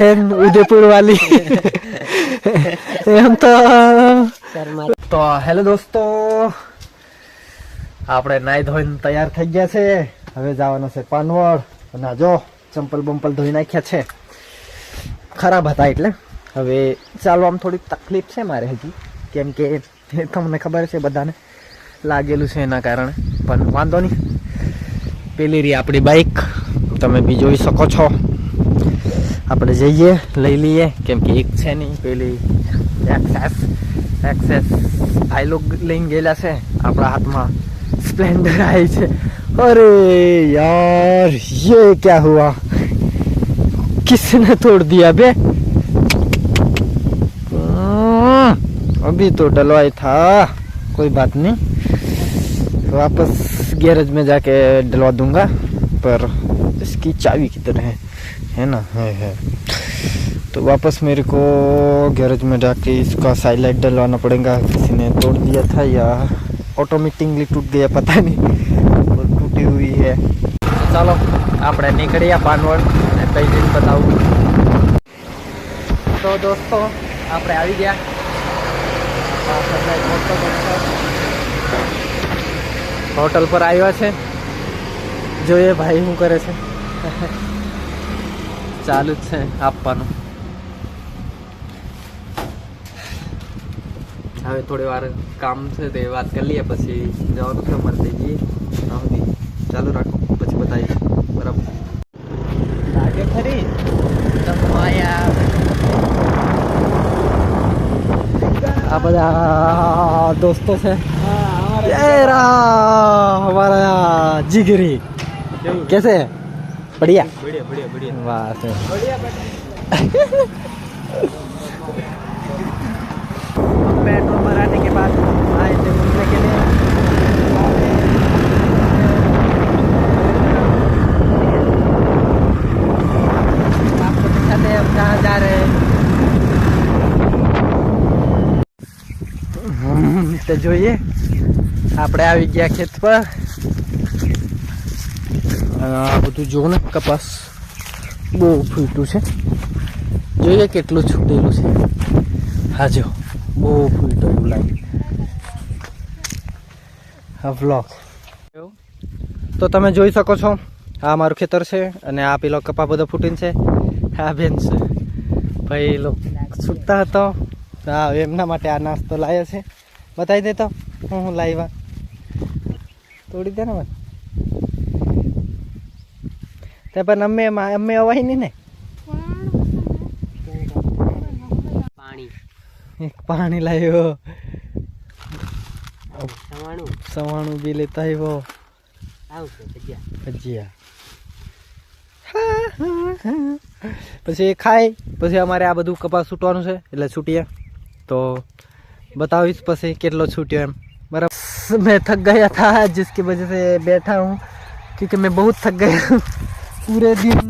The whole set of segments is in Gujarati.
બેન ઉદયપુર વાલી એમ તો તો હેલો દોસ્તો આપણે નાઈ ધોઈને તૈયાર થઈ ગયા છે હવે જવાનું છે પાનવડ અને જો ચંપલ બંપલ ધોઈ નાખ્યા છે ખરાબ હતા એટલે. હવે ચાલવામાં થોડી તકલીફ છે મારે હજી. કેમ કે તમને ખબર છે બધાને લાગેલું છે એના કારણે. પણ વાંધો નહીં. પેલી રહી આપણી બાઈક તમે બી જોઈ શકો છો. આપણે જઈએ લઈ લઈએ કેમ કે એક છે નહીં પેલી એક્સેસ એક્સેસ આ લોગ લઈને ગયેલા છે આપણા હાથમાં સ્પ્લેન્ડર આવી છે અરે યાર ये क्या हुआ किसने तोड़ दिया बे हम्म, अभी तो डलवाई था कोई बात नहीं वापस गैरेज में जाके डलवा दूंगा पर इसकी चाबी किधर है है ना है है तो वापस मेरे को गैरेज में जाके इसका साइलाइट डलवाना पड़ेगा किसी ने तोड़ दिया था या ऑटोमेटिकली टूट गया पता नहीं और टूटी हुई है ચાલો આપણે નીકળીએ પાનવડ ને કઈ જઈને બતાવું તો દોસ્તો આપણે આવી ગયા આ સનલાઇટ હોટલ પર છે. હોટલ પર આવ્યા છે જોઈએ ભાઈ શું કરે છે ચાલુ જ છે આપવાનું. હવે થોડી વાર કામ છે તે વાત કરી લઈએ પછી જવાનું છે મળતી જઈએ સુધી ચાલુ રાખો પછી બતાવીએ. બરાબર. લાગે ખરી? આ બધા દોસ્તો છે. અમારા જીગરી. કેસે? बढ़िया बढ़िया बढ़िया बढ़िया वाह सर पेट्रोल भराने के बाद आए थे घूमने के लिए आपको दिखाते हैं हम कहाँ जा रहे हैं હમ, તો જોઈએ આપણે આવી ગયા ખેત પર અને આ બધું જુઓ ને, કપાસ બહુ ફૂટ્યું છે. જોઈએ કેટલું છૂટેલું છે. હા જો બહુ ફૂટ્યું એવું લાગે. હા બ્લોક તો તમે જોઈ શકો છો, આ મારું ખેતર છે અને આ પેલો કપા બધો ફૂટીને છે. આ બેન છે. ભાઈ લોકો છૂટતા હતો. હા, એમના માટે આ નાસ્તો લાવ્યો છે. બતાવી દે તો. હું હું લાવ્યા તોડી દે ને મને. તે પણ અમે અમે અવાય નહીં ને. પાણી. પાણી લાવ્યો સવાણું. સવાણું બી લેતા આવ્યો. ભજીયા. પછી ખાય. પછી અમારે આ બધું કપાસ છૂટવાનું છે એટલે છૂટીએ. તો બતાવીશ પછી કેટલો છૂટ્યો એમ. બરાબર. મેં થક ગયા હતા જિસકી વજહ સે બેઠા હું. ક્યોંકિ મેં બહુ થક ગયા. पूरे दिन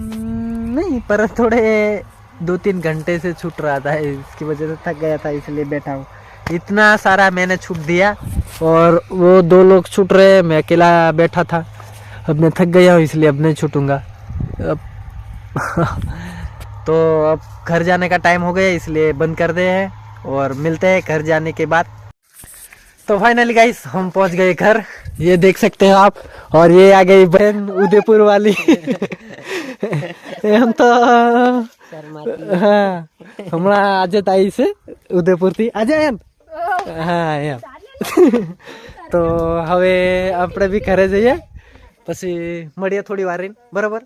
नहीं, पर थोड़े दो तीन घंटे से छूट रहा था, इसकी वजह से थक गया था, इसलिए बैठा हूँ। इतना सारा मैंने छूट दिया और वो दो लोग छूट रहे, मैं अकेला बैठा था। अब मैं थक गया हूँ, इसलिए अब नहीं छूटूँगा। अब तो अब घर जाने का टाइम हो गया, इसलिए बंद कर दे हैं और मिलते हैं घर जाने के बाद। तो फाइनली गाइस हम पहुँच गए घर। ये देख सकते हैं आप, और ये आ गई बहन उदयपुर वाली। એમ તો હા. હમણાં આજે તાઈ છે ઉદયપુરથી. આજે એમ? હા એમ. તો હવે આપણે બી ઘરે જઈએ પછી મળીએ થોડી વાર બરોબર?